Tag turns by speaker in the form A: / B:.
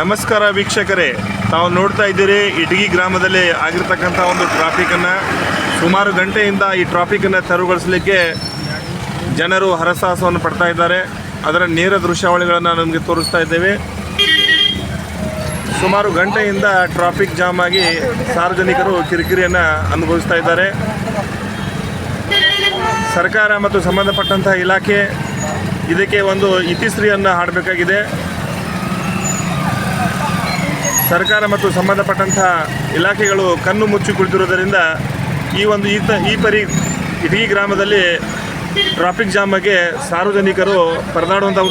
A: ನಮಸ್ಕಾರ ವೀಕ್ಷಕರೇ. ತಾವು ನೋಡ್ತಾ ಇದ್ದೀರಿ ಇಟಗಿ ಗ್ರಾಮದಲ್ಲಿ ಆಗಿರ್ತಕ್ಕಂಥ ಒಂದು ಟ್ರಾಫಿಕನ್ನು ಸುಮಾರು ಗಂಟೆಯಿಂದ ಈ ಟ್ರಾಫಿಕನ್ನು ತೆರವುಗೊಳಿಸಲಿಕ್ಕೆ ಜನರು ಹರಸಾಹಸವನ್ನು ಪಡ್ತಾ ಇದ್ದಾರೆ. ಅದರ ನೇರ ದೃಶ್ಯಾವಳಿಗಳನ್ನು ನಮಗೆ ತೋರಿಸ್ತಾ ಇದ್ದೇವೆ. ಸುಮಾರು ಗಂಟೆಯಿಂದ ಟ್ರಾಫಿಕ್ ಜಾಮ್ ಆಗಿ ಸಾರ್ವಜನಿಕರು ಕಿರಿಕಿರಿಯನ್ನು ಅನುಭವಿಸ್ತಾ ಇದ್ದಾರೆ. ಸರ್ಕಾರ ಮತ್ತು ಸಂಬಂಧಪಟ್ಟಂತಹ ಇಲಾಖೆ ಇದಕ್ಕೆ ಒಂದು ಇತಿಶ್ರೀಯನ್ನು ಹಾಡಬೇಕಾಗಿದೆ. ಸರ್ಕಾರ ಮತ್ತು ಸಂಬಂಧಪಟ್ಟಂತಹ ಇಲಾಖೆಗಳು ಕಣ್ಣು ಮುಚ್ಚಿ ಕುಳಿತಿರುವುದರಿಂದ ಈ ಒಂದು ಈತ ಈ ಪರಿ ಇಡೀ ಗ್ರಾಮದಲ್ಲಿ ಟ್ರಾಫಿಕ್ ಜಾಮ್ ಬಗ್ಗೆ ಸಾರ್ವಜನಿಕರು ಪರದಾಡುವಂಥ ಒಂದು